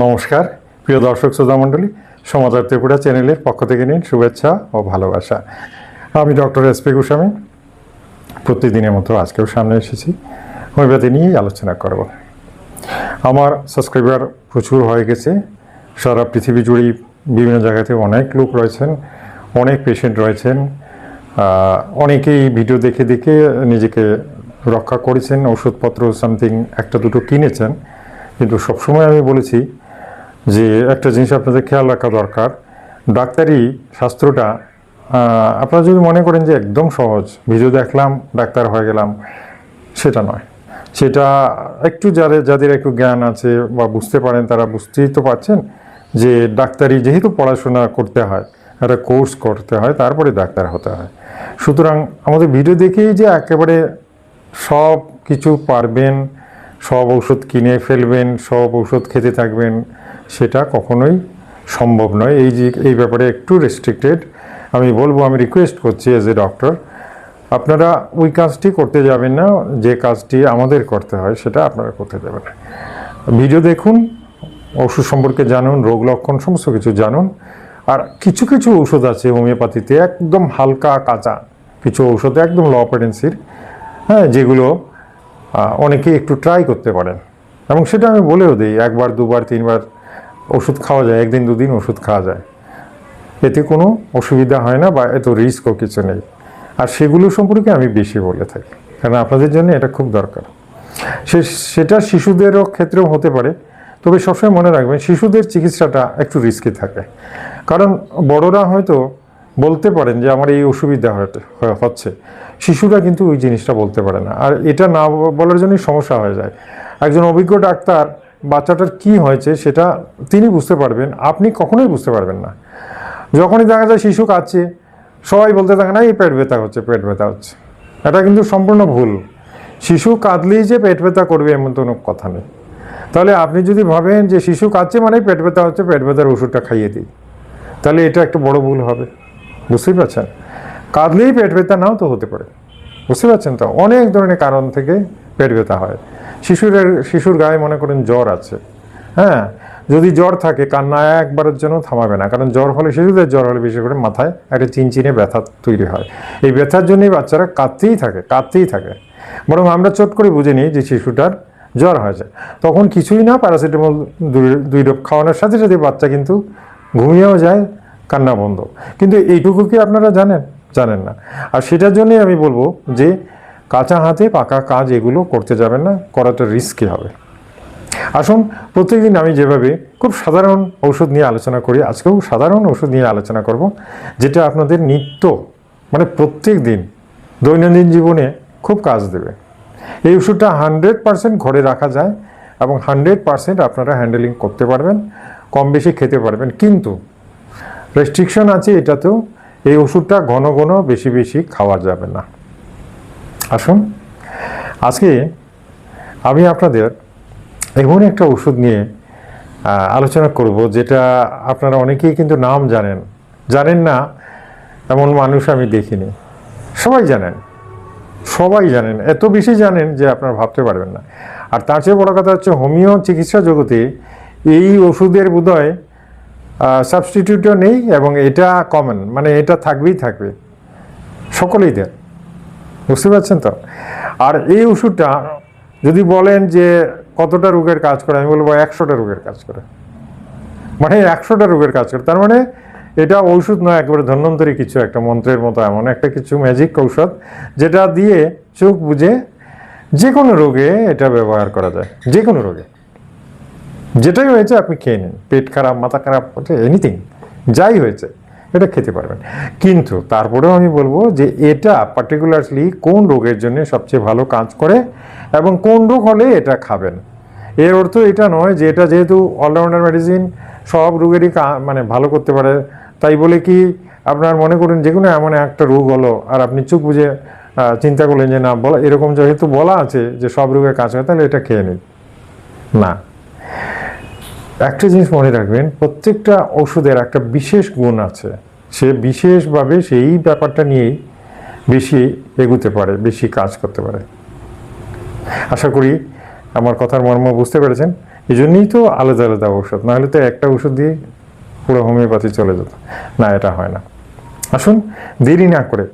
নমস্কার, প্রিয় দর্শক শ্রোতা মণ্ডলী সমাচার ত্রিপুরা চ্যানেলের পক্ষ থেকে নিন শুভেচ্ছা ও ভালোবাসা। আমি ডক্টর এস পি গোস্বামী, প্রতিদিনের মতো আজকেও সামনে এসেছি। হোমিওপ্যাথি নিয়েই আলোচনা করব। আমার সাবস্ক্রাইবার প্রচুর হয়ে গেছে। সারা পৃথিবী জুড়েই বিভিন্ন জায়গাতে অনেক লোক রয়েছেন, অনেক পেশেন্ট রয়েছেন। অনেকেই ভিডিও দেখে দেখে নিজেকে রক্ষা করেছেন, ওষুধপত্র সামথিং একটা দুটো কিনেছেন। কিন্তু সবসময় আমি বলেছি যে একটা জিনিস আপনাদের খেয়াল রাখা দরকার, ডাক্তারি শাস্ত্রটা আপনারা যদি মনে করেন যে একদম সহজ, ভিডিও দেখলাম, ডাক্তার হয়ে গেলাম, সেটা নয়। সেটা একটু যাদের যাদের একটু জ্ঞান আছে বা বুঝতে পারেন, তারা বুঝতেই তো পারছেন যে ডাক্তারি যেহেতু পড়াশোনা করতে হয়, একটা কোর্স করতে হয়, তারপরে ডাক্তার হতে হয়। সুতরাং আমাদের ভিডিও দেখেই যে একেবারে সব কিছু পারবেন, সব ওষুধ কিনে ফেলবেন, সব ওষুধ খেতে থাকবেন সেটা কখনোই সম্ভব নয়। এই যে, এই ব্যাপারে একটু রেস্ট্রিক্টেড আমি বলব, আমি রিকোয়েস্ট করছি এজ এ ডক্টর আপনারা ওই কাজটি করতে যাবেন না, যে কাজটি আমাদের করতে হয়, সেটা আপনারা করতে যাবেন। ভিডিও দেখুন, ওষুধ সম্পর্কে জানুন, রোগ লক্ষণ সমস্ত কিছু জানুন, আর কিছু কিছু ওষুধ আছে হোমিওপ্যাথিতে, একদম হালকা কাঁচা, কিছু ওষুধ একদম ল অপারেন্সির হ্যাঁ যেগুলো অনেকে একটু ট্রাই করতে পারেন। এবং সেটা আমি বলেও দিই, একবার, দুবার, তিনবার ওষুধ খাওয়া যায়, একদিন দুদিন ওষুধ খাওয়া যায়। এতে কোনো অসুবিধা হয় না বা এত রিস্কও কিছু নেই। আর সেগুলো সম্পর্কে আমি বেশি বলে থাকি কারণ আপনাদের জন্য এটা খুব দরকার। সে, সেটা শিশুদেরও ক্ষেত্রেও হতে পারে, তবে সবসময় মনে রাখবেন শিশুদের চিকিৎসাটা একটু রিস্কি থাকে। কারণ বড়রা হয়তো বলতে পারেন যে, আমার এই অসুবিধা হচ্ছে। শিশুরা কিন্তু ওই জিনিসটা বলতে পারে না। আর এটা না বলার জন্যই সমস্যা হয়ে যায়। একজন অভিজ্ঞ ডাক্তার বাচ্চাটার কি হয়েছে সেটা তিনি বুঝতে পারবেন, আপনি কখনোই বুঝতে পারবেন না। যখনই দেখা যায় শিশু কাঁদছে, সবাই বলতে থাকে, না, এই পেট ব্যথা হচ্ছে, পেট ব্যথা হচ্ছে। এটা কিন্তু সম্পূর্ণ ভুল। শিশু কাঁদলেই যে পেট ব্যথা করবে এমন কোনো কথা নেই। তাহলে আপনি যদি ভাবেন যে শিশু কাঁদছে মানে পেট ব্যথা হচ্ছে, পেট ব্যথার ওষুধটা খাইয়ে দিই, তাহলে এটা একটা বড় ভুল হবে। বুঝতেই পারছেন? কাঁদলেই পেট ব্যথা নাও তো হতে পারে। বুঝতে পারছেন তো? অনেক ধরনের কারণ থেকে পেট ব্যথা হয়। শিশুর শিশুর গায়ে মনে করেন জ্বর আছে। হ্যাঁ? যদি জ্বর থাকে, কান্না একবারের জন্য থামাবে না। কারণ জ্বর হলে, শিশুদের জ্বর হলে বিশেষ করে মাথায় একটা চিনচিনে ব্যথা তৈরি হয়। এই ব্যথার জন্যই বাচ্চারা কাঁদতেই থাকে কাঁদতেই থাকে। বরং আমরা চট করে বুঝে নিই যে শিশুটার জ্বর হয়েছে। তখন কিছুই না, প্যারাসিটামল দুই দুই ডোপ খাওয়ানোর সাথে সাথে বাচ্চা কিন্তু ঘুমিয়েও যায়, কান্না বন্ধ। কিন্তু এইটুকু কি আপনারা জানেন? জানেন না। আর সেটার জন্যই আমি বলব যে কাঁচা হাতে পাকা কাজ এগুলো করতে যাবেন না, করাটা রিস্কি হবে। আসুন, প্রত্যেকদিন আমি যেভাবে খুব সাধারণ ঔষধ নিয়ে আলোচনা করি, আজকেও সাধারণ ওষুধ নিয়ে আলোচনা করব, যেটা আপনাদের নিত্য মানে প্রত্যেক দিন দৈনন্দিন জীবনে খুব কাজ দেবে। এই ওষুধটা হান্ড্রেড পারসেন্ট ঘরে রাখা যায় এবং হান্ড্রেড পারসেন্ট আপনারা হ্যান্ডেলিং করতে পারবেন, কম বেশি খেতে পারবেন। কিন্তু রেস্ট্রিকশন আছে এটাতেও, এই ওষুধটা ঘন ঘন বেশি বেশি খাওয়া যাবে না। আসুন। আজকে আমি আপনাদের এমন একটা ওষুধ নিয়ে আলোচনা করব, যেটা আপনারা অনেকেই কিন্তু নাম জানেন। জানেন না, এমন মানুষ আমি দেখিনি। সবাই জানেন। সবাই জানেন। এত বেশি জানেন যে আপনারা ভাবতে পারবেন না। আর তার চেয়ে বড় কথা হচ্ছে, হোমিও চিকিৎসা জগতে এই ওষুধের বোধহয় সাবস্টিটিউটও নেই এবং এটা কমন মানে এটা থাকবেই থাকবে। সকলেই দেন। বুঝতে পারছেন তো? আর এই ওষুধটা যদি বলেন যে কতটা রোগের কাজ করে, আমি বলব একশোটা রোগের কাজ করে। মানে একশোটা রোগের কাজ করে। তার মানে এটা ঔষধ নয়, একেবারে ধন্বন্তরী কিছু, একটা মন্ত্রের মতো এমন একটা কিছু ম্যাজিক ঔষধ, যেটা দিয়ে চোখ বুঝে যে কোনো রোগে এটা ব্যবহার করা যায় যে কোনো রোগে। যেটাই হয়েছে, আপনি খেয়ে নিন। পেট খারাপ, মাথা খারাপ এনিথিং যাই হয়েছে। এটা খেতে পারবেন। কিন্তু তারপরেও আমি বলব যে এটা পার্টিকুলারলি কোন রোগের জন্য সবচেয়ে ভালো কাজ করে এবং কোন রোগ হলে এটা খাবেন। এর অর্থ এটা নয় যে এটা যেহেতু অলরাউন্ডার মেডিসিন সব রোগেরই মানে ভালো করতে পারে। তাই বলে কি আপনার মনে করুন যে কোনো এমন একটা রোগ হলো আর আপনি চুপ বুঝে চিন্তা করলেন যে না, বলা, এরকম যেহেতু বলা আছে যে সব রোগের কাজ হয় তাহলে এটা খেয়ে নিন। না। একটা জিনিস মনে রাখবেন, প্রত্যেকটা ওষুধের একটা বিশেষ গুণ আছে। সে বিশেষভাবে সেই ব্যাপারটা নিয়েই বেশি এগুতে পারে, বেশি কাজ করতে পারে। আশা করি আমার কথার মর্ম বুঝতে পেরেছেন। এই জন্যই তো আলাদা আলাদা ঔষধ, নাহলে তো একটা ওষুধ দিয়ে পুরো হোমিওপ্যাথি চলে যেত। না, এটা হয় না। আসুন, দেরি না করে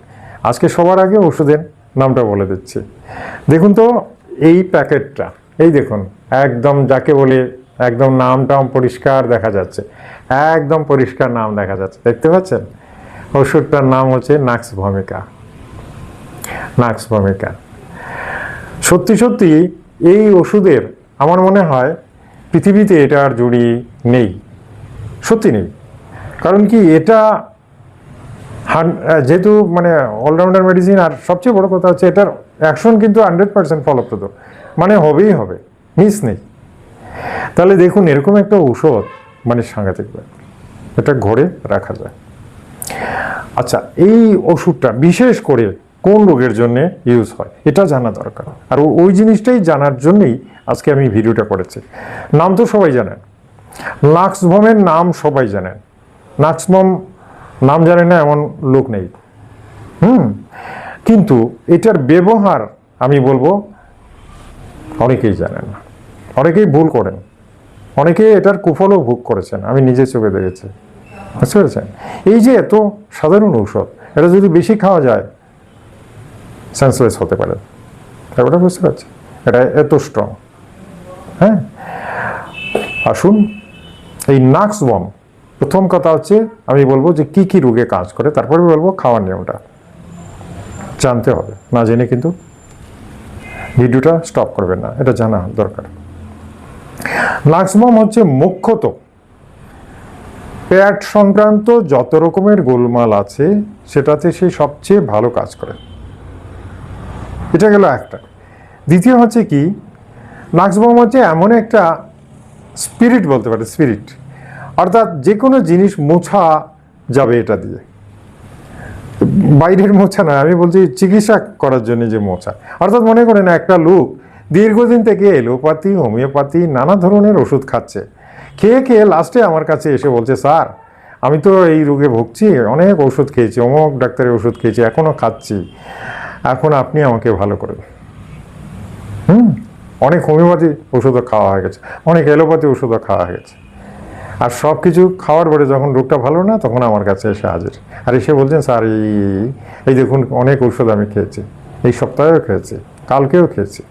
আজকে সবার আগে ওষুধের নামটা বলে দিচ্ছি। দেখুন তো, এই প্যাকেটটা, এই দেখুন, একদম যাকে বলে একদম নাম টাম পরিষ্কার দেখা যাচ্ছে। একদম পরিষ্কার নাম দেখা যাচ্ছে। দেখতে পাচ্ছেন? ওষুধটার নাম হচ্ছে নাক্স ভূমিকা নাক্স ভূমিকা সত্যি সত্যি এই ওষুধের আমার মনে হয় পৃথিবীতে এটা আর জুড়ি নেই। সত্যি নেই। কারণ কি এটা যেহেতু মানে অলরাউন্ডার মেডিসিন আর সবচেয়ে বড় কথা হচ্ছে এটার অ্যাকশন কিন্তু হান্ড্রেড পার্সেন্ট ফলপ্রদ। মানে হবেই হবে। মিস নেই। তাহলে দেখুন, এরকম একটা ঔষধ মানে সাংঘাতিক। এটা ঘরে রাখা যায়। আচ্ছা এই ওষুধটা বিশেষ করে কোন রোগের জন্য ইউজ হয়, এটা জানা দরকার। আর ওই জিনিসটাই জানার জন্যই আজকে আমি ভিডিওটা করেছি। নাম তো সবাই জানেন। লাক্সভমের নাম সবাই জানেন। নাক্সভম নাম জানে না এমন লোক নেই। হুম? কিন্তু এটার ব্যবহার আমি বলব, অনেকেই জানেন না। অনেকেই ভুল করেন। অনেকেই এটার কুফলও ভোগ করেছেন, আমি নিজে চোখে দেখেছি। বুঝতে পেরেছেন? এই যে এত সাধারণ ঔষধ, এটা যদি বেশি খাওয়া যায় সেন্সলেস হতে পারে। ব্যাপারটা বুঝতে পারছি? এটা এত স্ট্রং হ্যাঁ? আসুন, এই নাক্স বম প্রথম কথা হচ্ছে, আমি বলব যে কি কি রোগে কাজ করে, তারপরে বলব খাওয়ার নিয়মটা। জানতে হবে, না জেনে কিন্তু ভিডিওটা স্টপ করবেন না, এটা জানা দরকার। লাক্সবম হচ্ছে মুখ্যত পেট সংক্রান্ত যত রকমের গোলমাল আছে, সেটাতে সে সবচেয়ে ভালো কাজ করে। এটা গেল একটা। দ্বিতীয় হচ্ছে কি লাক্সবম হচ্ছে এমন একটা স্পিরিট বলতে পারে স্পিরিট অর্থাৎ যে কোনো জিনিস মোছা যাবে এটা দিয়ে। বাইরের মোছা নয় আমি বলছি চিকিৎসা করার জন্য যে মোছা। অর্থাৎ মনে করেন একটা লোক দীর্ঘদিন থেকে এলোপ্যাথি, হোমিওপ্যাথি, নানা ধরনের ওষুধ খাচ্ছে। খেয়ে খেয়ে লাস্টে আমার কাছে এসে বলছে, স্যার, আমি তো এই রোগে ভুগছি, অনেক ওষুধ খেয়েছি, অমুক ডাক্তারের ওষুধ খেয়েছি এখনও খাচ্ছি। এখন আপনি আমাকে ভালো করেন। হুম, অনেক হোমিওপ্যাথি ওষুধও খাওয়া হয়ে গেছে, অনেক এলোপ্যাথি ওষুধও খাওয়া হয়ে গেছে। আর সব কিছু খাওয়ার পরে যখন রোগটা ভালো না, তখন আমার কাছে এসে হাজির। আর এসে বলছেন, স্যার এই- এই দেখুন, অনেক ওষুধ আমি খেয়েছি, এই সপ্তাহেও খেয়েছি, কালকেও খেয়েছি।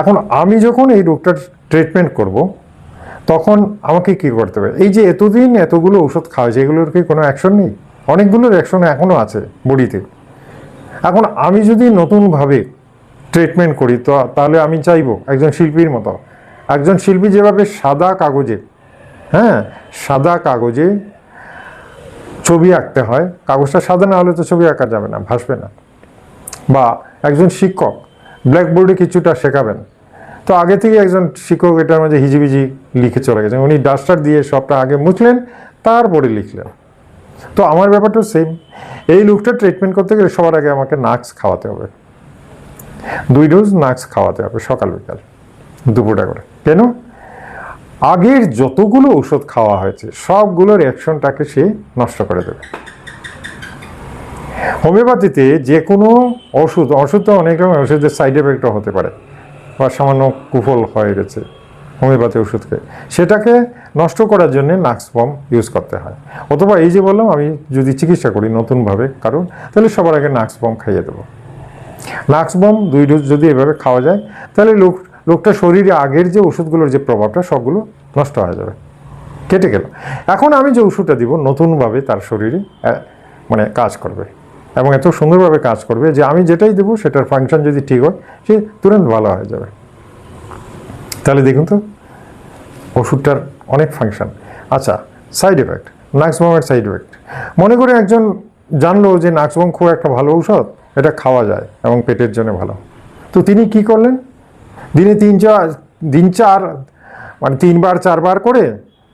এখন আমি যখন এই রোগটার ট্রিটমেন্ট করব, তখন আমাকে কী করতে হবে? এই যে এতদিন এতগুলো ওষুধ খাওয়া হয়েছে এগুলোর কি কোনো অ্যাকশন নেই? অনেকগুলোর অ্যাকশন এখনও আছে বডিতে। এখন আমি যদি নতুনভাবে ট্রিটমেন্ট করি, তো, তাহলে আমি চাইব একজন শিল্পীর মতো। একজন শিল্পী যেভাবে সাদা কাগজে হ্যাঁ সাদা কাগজে ছবি আঁকতে হয়, কাগজটা সাদা না হলে তো ছবি আঁকা যাবে না, ভাসবে না। বা একজন শিক্ষক ব্ল্যাকবোর্ডে কিছুটা শেখাবেন। তো আগে থেকে একজন শিক্ষক এটার মাঝে হিজিবিজি লিখে চলে গেছেন। উনি ডাস্টার দিয়ে সবটা আগে মুছলেন, তারপরে লিখলেন। তো আমার ব্যাপারটা সেম এই লুকটা ট্রিটমেন্ট করতে গেলে সবার আগে আমাকে নাক্স খাওয়াতে হবে। দুই ডোজ নাক্স খাওয়াতে হবে সকাল বিকাল, দুপুরটা করে। কেন? আগের যতগুলো ওষুধ খাওয়া হয়েছে, সবগুলোর অ্যাকশনটাকে সে নষ্ট করে দেবে। হোমিওপ্যাথিতে যে কোনো ওষুধ ওষুধ তো অনেক রকম ওষুধের সাইড এফেক্টও হতে পারে। বা সামান্য কুফল হয়ে গেছে হোমিওপ্যাথি ওষুধকে। সেটাকে নষ্ট করার জন্য নাক্স বম ইউজ করতে হয়। অথবা এই যে বললাম, আমি যদি চিকিৎসা করি নতুনভাবে কারণ, তাহলে সবার আগে নাক্স বম খাইয়ে দেবো। নাক্স বম দুই ডোজ যদি এভাবে খাওয়া যায়, তাহলে লোক, লোকটা শরীরে আগের যে ওষুধগুলোর যে প্রভাবটা, সবগুলো নষ্ট হয়ে যাবে। কেটে গেল। এখন আমি যে ওষুধটা দিব, নতুনভাবে তার শরীরে মানে কাজ করবে। এবং এত সুন্দরভাবে কাজ করবে যে আমি যেটাই দেবো সেটার ফাংশন যদি ঠিক হয়, সে তুরন্ত ভালো হয়ে যাবে। তাহলে দেখুন তো, ওষুধটার অনেক ফাংশন আচ্ছা সাইড এফেক্ট নাক্সবমের সাইড এফেক্ট মনে করে একজন জানলো যে নাক্সবম খুব একটা ভালো ঔষধ, এটা খাওয়া যায় এবং পেটের জন্য ভালো। তো তিনি কি করলেন? দিনে তিন চার দিন চার মানে তিনবার, চারবার করে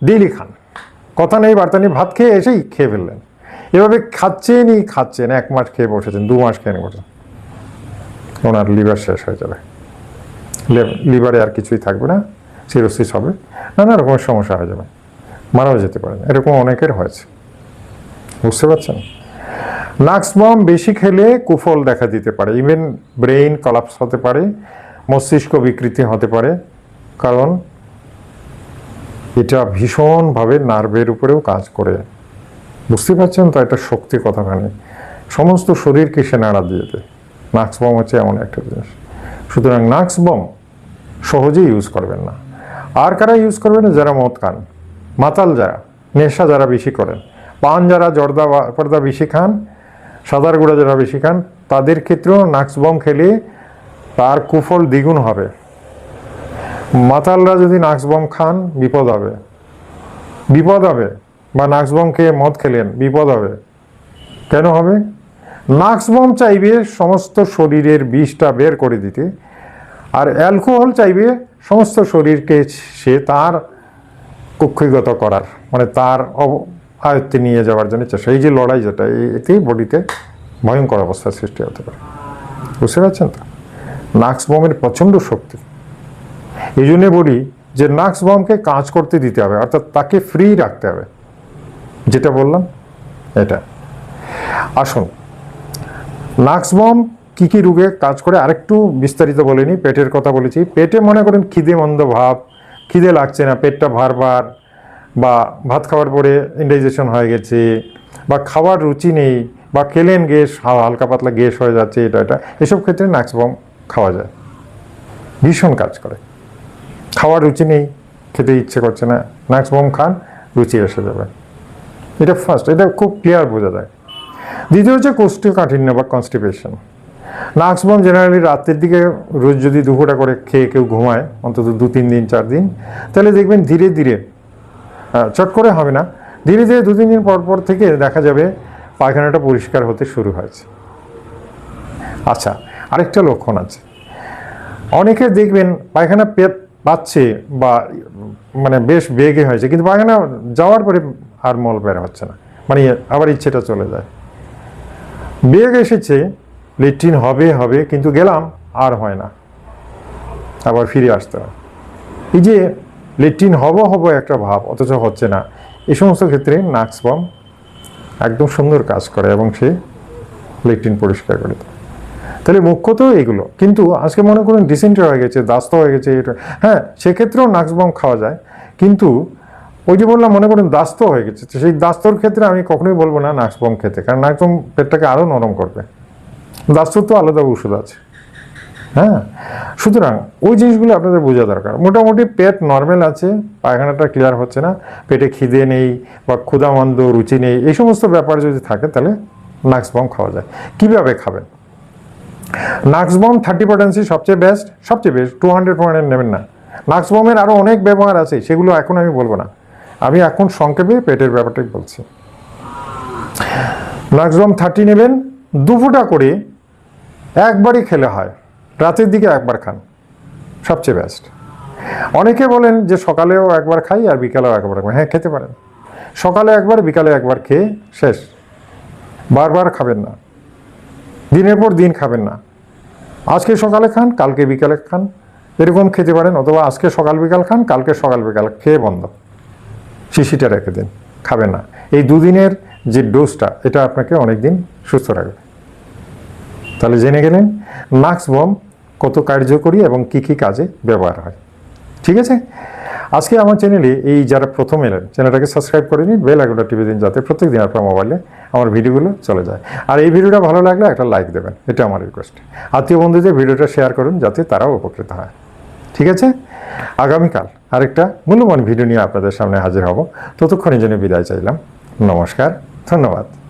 ডেইলি খান। কথা নেই, বার্তা নেই, ভাত খেয়ে এসেই খেয়ে ফেললেন। এভাবে খাচ্ছেনই খাচ্ছেন, এক মাস খেয়ে বসেছেন, দু মাস খেয়ে বসেছেন। ওনার লিভার শেষ হয়ে যাবে। লিভারে আর কিছুই থাকবে না সিরোসিস হবে, নানা রকমের সমস্যা হয়ে যাবে। মারাও যেতে পারেন এরকম অনেকের হয়েছে। বুঝতে পারছেন? নাক্সবম বেশি খেলে কুফল দেখা দিতে পারে ইভেন ব্রেইন কলাপস হতে পারে, মস্তিষ্ক বিকৃতি হতে পারে, কারণ এটা ভীষণভাবে নার্ভের উপরেও কাজ করে বুঝতে পারছেন তো এটা শক্তি কতখানি সমস্ত শরীরকে সে নাড়া দিয়ে দেয়। নাক্স বম হচ্ছে এমন একটা জিনিস। সুতরাং নাক্স বম সহজেই ইউজ করবেন না। আর কারা ইউজ করবেন যারা মদ খান। মাতাল যারা, নেশা যারা বেশি করেন। পান যারা জর্দা পর্দা বেশি খান, সাদার গুঁড়া যারা বেশি খান, তাদের ক্ষেত্রেও নাক্স বম খেলে তার কুফল দ্বিগুণ হবে। মাতালরা যদি নাক্স বম খান, বিপদ হবে। বিপদ হবে। বা নাক্স বম খেয়ে মদ খেলেন, বিপদ হবে। কেন হবে? নাক্স বম চাইবে সমস্ত শরীরের বিষটা বের করে দিতে, আর অ্যালকোহল চাইবে সমস্ত শরীরকে সে তার কক্ষিগত করার মানে তার আয়ত্তে নিয়ে যাওয়ার জন্য চেষ্টা। এই যে লড়াই যেটা এতেই বডিতে ভয়ঙ্কর অবস্থার সৃষ্টি হতে পারে। বুঝতে পারছেন তো? নাক্স বমের প্রচণ্ড শক্তি। এই জন্যে বলি যে নাক্স বমকে কাজ করতে দিতে হবে, অর্থাৎ তাকে ফ্রি রাখতে হবে। যেটা বললাম, এটা। আসুন নাক্স বম কী কী রোগে কাজ করে আরেকটু বিস্তারিত বলিনি, পেটের কথা বলেছি। পেটে মনে করেন খিদে মন্দ ভাব, খিদে লাগছে না, পেটটা ভারবার, বা ভাত খাওয়ার পরে ইন্ডাইজেশন হয়ে গেছে, বা খাওয়ার রুচি নেই, বা খেলেন গ্যাস হালকা পাতলা গ্যাস হয়ে যাচ্ছে, এটা এটা, এসব ক্ষেত্রে নাক্স বম খাওয়া যায়। ভীষণ কাজ করে। খাওয়ার রুচি নেই, খেতে ইচ্ছে করছে না নাক্স বম খান, রুচি এসে যাবে। এটা ফার্স্ট এটা খুব ক্লিয়ার বোঝা যায়। দ্বিতীয় হচ্ছে কোষ্ঠকাঠিন্য বা কনস্টিপেশন নাক্স বম জেনারেলি রাতের দিকে রোজ যদি দুপুরটা করে খেয়ে কেউ ঘুমায়, অন্তত দু, তিন দিন, চার দিন, তাহলে দেখবেন ধীরে ধীরে চট করে হবে না, ধীরে ধীরে দু, তিন দিন পর পর থেকে দেখা যাবে পায়খানাটা পরিষ্কার হতে শুরু হয়েছে। আচ্ছা আরেকটা লক্ষণ আছে। অনেকে দেখবেন পায়খানা পাচ্ছে বা মানে বেশ বেগে হয়েছে, কিন্তু পায়খানা যাওয়ার পরে আর মল বের হচ্ছে না। মানে আবার ইচ্ছেটা চলে যায়। বেগ এসেছে, লেট্রিন হবে হবে, কিন্তু গেলাম, আর হয় না। আবার ফিরে আসতে হয়। এই যে লেট্রিন হব হব একটা ভাব, অথচ হচ্ছে না। এই সমস্ত ক্ষেত্রে নাক্স বম একদম সুন্দর কাজ করে এবং সে লেট্রিন পরিষ্কার করে দেয়। তাহলে মুখ্যত এগুলো। কিন্তু আজকে মনে করুন, ডিসেন্টারি হয়ে গেছে, দাস্ত হয়ে গেছে হ্যাঁ সেক্ষেত্রেও নাক্স বম খাওয়া যায়। কিন্তু ওই যে বললাম, মনে করুন দাস্ত হয়ে গেছে। তো সেই দাস্তর ক্ষেত্রে আমি কখনোই বলব না নাক্স বম খেতে, কারণ নাক্স বম পেটটাকে আরও নরম করবে। দাস্তর তো আলাদা ওষুধ আছে। হ্যাঁ? সুতরাং ওই জিনিসগুলো আপনাদের বোঝা দরকার। মোটামুটি পেট নর্মাল আছে, পায়খানাটা ক্লিয়ার হচ্ছে না, পেটে খিদে নেই বা ক্ষুধামন্দ, রুচি নেই, এই সমস্ত ব্যাপার যদি থাকে তাহলে নাক্স বম খাওয়া যায়। কীভাবে খাবেন? নাক্স বম থার্টি পটেন্সি সবচেয়ে বেস্ট সবচেয়ে বেস্ট টু হান্ড্রেড হান্ড্রেড নেবেন না। নাক্স বমের আরও অনেক ব্যবহার আছে, সেগুলো এখন আমি বলব না। আমি এখন সংক্ষেপে পেটের ব্যাপারটাই বলছি। ম্যাক্সিমাম থার্টি নেবেন দু ফোঁটা করে একবারই খেলে হয়। রাতের দিকে একবার খান, সবচেয়ে বেস্ট অনেকে বলেন যে সকালেও একবার খাই আর বিকালেও একবার খাই। হ্যাঁ খেতে পারেন। সকালে একবার, বিকালে একবার খেয়ে শেষ। বারবার খাবেন না। দিনের পর দিন খাবেন না। আজকে সকালে খান, কালকে বিকালে খান, এরকম খেতে পারেন। অথবা আজকে সকাল বিকাল খান, কালকে সকাল বিকাল খেয়ে বন্ধ। শিশিটা রেখে দিন, খাবেন না। এই দুদিনের যে ডোজটা এটা আপনাকে অনেক দিন সুস্থ রাখবে। তাহলে জেনে গেলেন নাক্স বম কত কার্যকরী এবং কী কী কাজে ব্যবহার হয়। ঠিক আছে? আজকে আমার চ্যানেলে এই যারা প্রথম এলেন চ্যানেলটাকে সাবস্ক্রাইব করে নিন বেল আইকনটা টিপে দিন যাতে প্রত্যেক দিন আপনার মোবাইলে আমার ভিডিওগুলো চলে যায়। আর এই ভিডিওটা ভালো লাগলে একটা লাইক দেবেন, এটা আমার রিকোয়েস্ট আত্মীয় বন্ধুদের ভিডিওটা শেয়ার করুন যাতে তারাও উপকৃত হয়। ঠিক আছে? আগামীকাল আরেকটা মূল্যবান ভিডিও নিয়ে আপনাদের সামনে হাজির হব। ততক্ষণের জন্য বিদায় চাইলাম। নমস্কার, ধন্যবাদ।